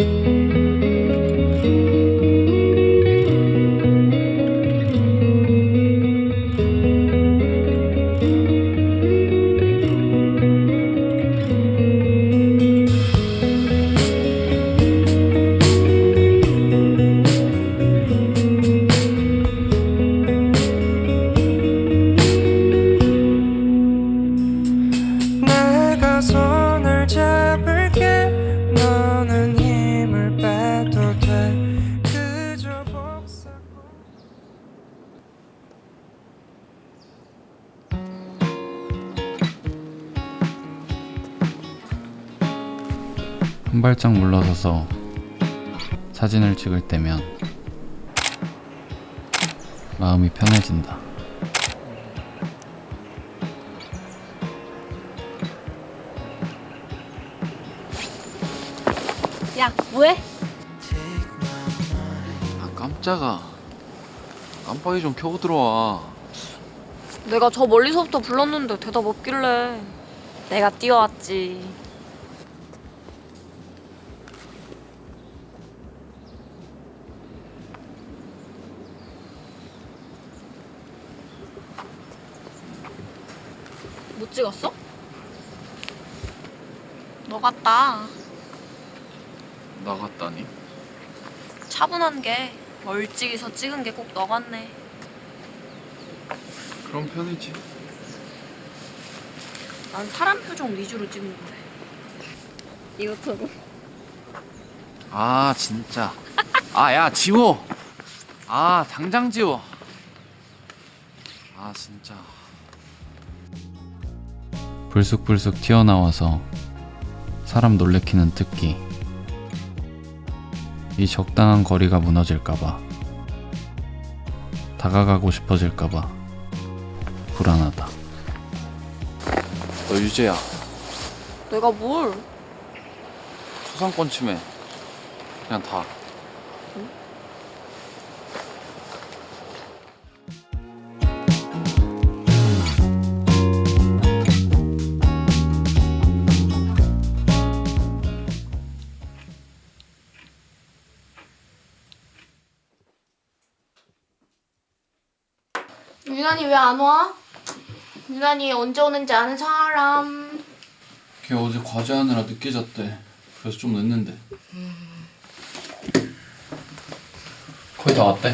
내가 한 발짝 물러서서 사진을 찍을 때면 마음이 편해진다. 야, 뭐해? 아 깜짝아. 깜빡이 좀 켜고 들어와. 내가 저 멀리서부터 불렀는데 대답 없길래 내가 뛰어왔지. 못 찍었어? 너 같다. 나갔다니? 차분한 게 멀찍이서 찍은 게 꼭 너 같네. 그럼 편이지. 난 사람 표정 위주로 찍는데. 이것도 아 진짜. 아 야 지워. 아 당장 지워. 아 진짜. 불쑥불쑥 튀어나와서 사람 놀래키는 특기. 이 적당한 거리가 무너질까봐. 다가가고 싶어질까봐. 불안하다. 너 유재야. 내가 뭘? 초상권 침해. 그냥 다. 유난히 왜안 와? 유난히 언제 오는지 아는 사람. 걔 어제 과제하느라 늦게 잤대. 그래서 좀 늦는데. 거의 다 왔대.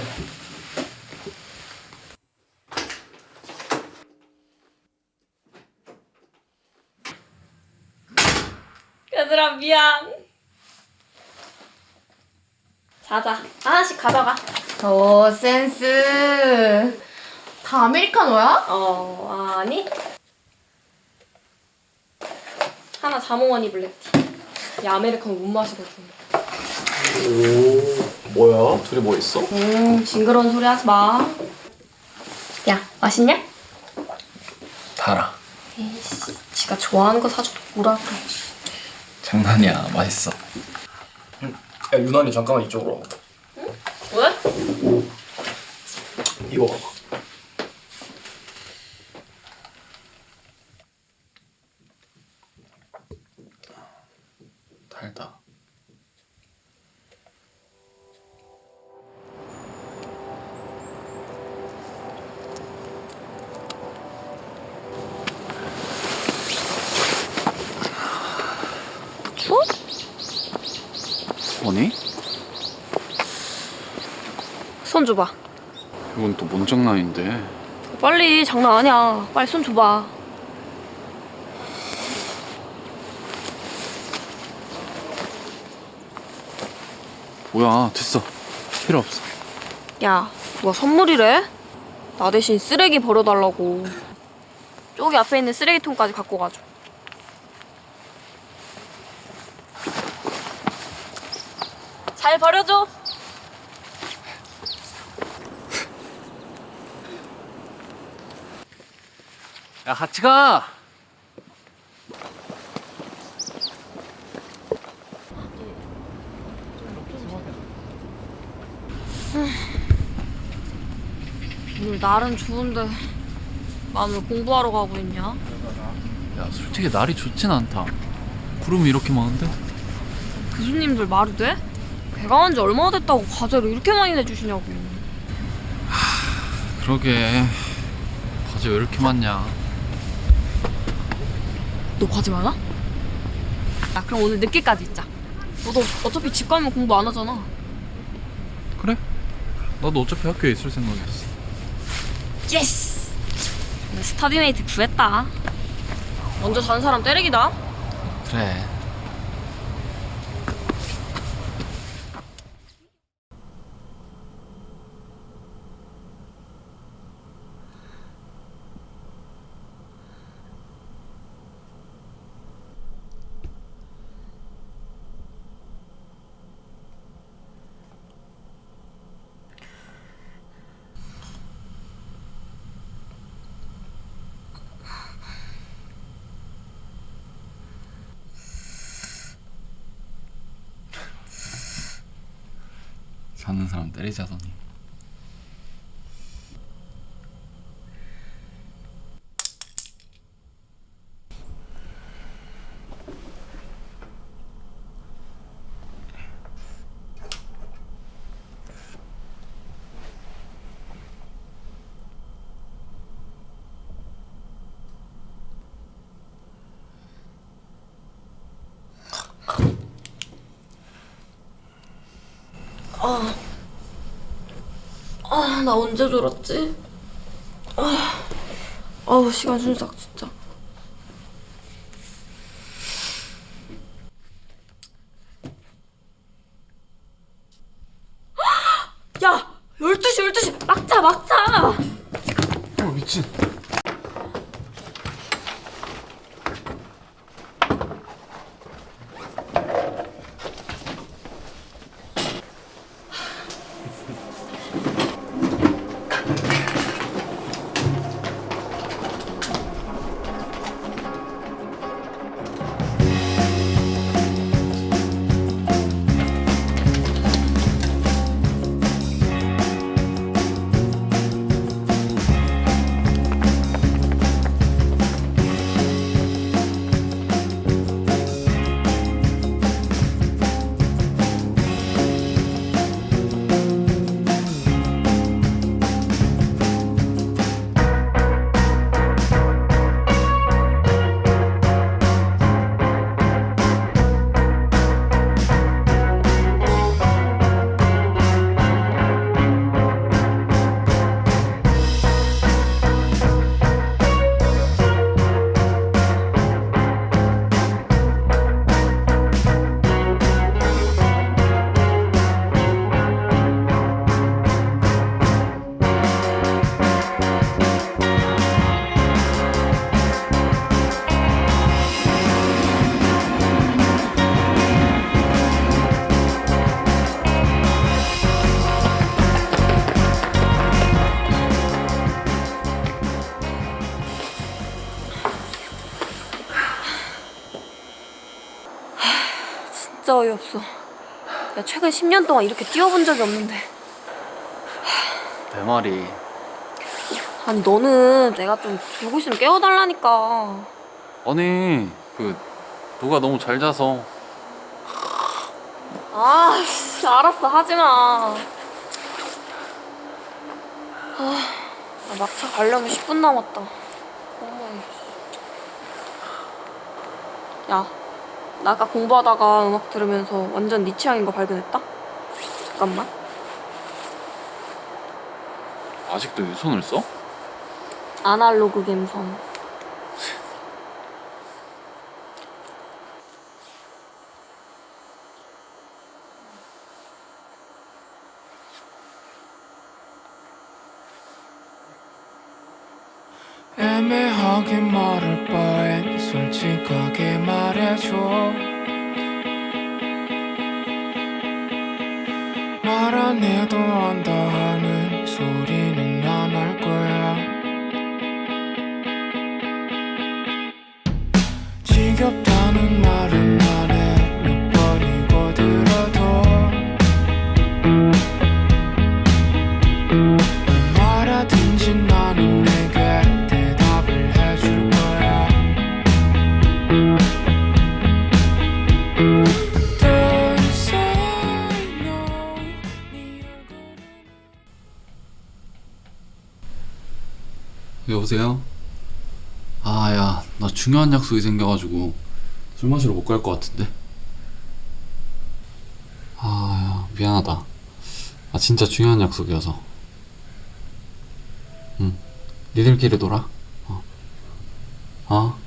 얘들아 미안. 자자 하나씩 가져가. 오 센스. 다 아메리카노야? 어 아니. 하나 자몽원이 블랙티. 야 아메리카노 못 마시거든. 오, 뭐야? 둘이 뭐 있어? 음 징그러운 소리 하지 마. 야 맛있냐? 달아. 에이씨 지가 좋아하는 거 사줘도 뭐라 그래. 장난이야. 맛있어. 야, 유난히 잠깐만 이쪽으로 와봐. 왜? 이거 봐봐. 추워? 뭐니? 손 줘봐. 이건 또 뭔 장난인데? 빨리 장난 아니야. 빨리 손 줘봐. 뭐야? 됐어. 필요 없어. 야, 누가 선물이래? 나 대신 쓰레기 버려달라고. 저기 앞에 있는 쓰레기통까지 갖고 가줘. 잘 버려줘. 야, 같이 가. 오늘 날은 좋은데 마음을 공부하러 가고 있냐? 야, 솔직히 날이 좋진 않다. 구름이 이렇게 많은데? 교수님들 말이 돼? 개강한 지 얼마나 됐다고 과제를 이렇게 많이 내주시냐고. 그러게 과제 왜 이렇게 많냐 너 과제 많아? 야 그럼 오늘 늦게까지 있자. 너도 어차피 집 가면 공부 안 하잖아. 나도 어차피 학교에 있을 생각이었어 예스! 스터디메이트 구했다. 먼저 자는 사람 때리기다. 그래 사는 사람 때리자더니 아, 나 언제 졸았지? 아, 아우, 시간 순삭, 진짜. 야! 12시, 12시! 막자, 막자! 어 미친 없어. 야, 최근 10년 동안 이렇게 뛰어본 적이 없는데. 내 말이 아니, 너는 내가 좀 졸고 있으면 깨워달라니까. 아니 그 누가 너무 잘 자서 아, 씨, 알았어, 하지 마. 아, 나 막차 가려면 10분 남았다. 어머, 씨. 야, 나 아까 공부하다가 음악 들으면서 완전 네 취향인 거 발견했다? 잠깐만. 아직도 유선을 써? 아날로그 감성. 애매하게 말할 바엔 솔직하게 말해줘. 말 안 해도 안다 하는 소리는 안 할 거야. 지겹다는 말은 여보세요? 아, 야, 나 중요한 약속이 생겨가지고 술 마시러 못 갈 것 같은데. 아, 야, 미안하다. 아, 진짜 중요한 약속이어서. 응. 니들끼리 놀아. 어. 어.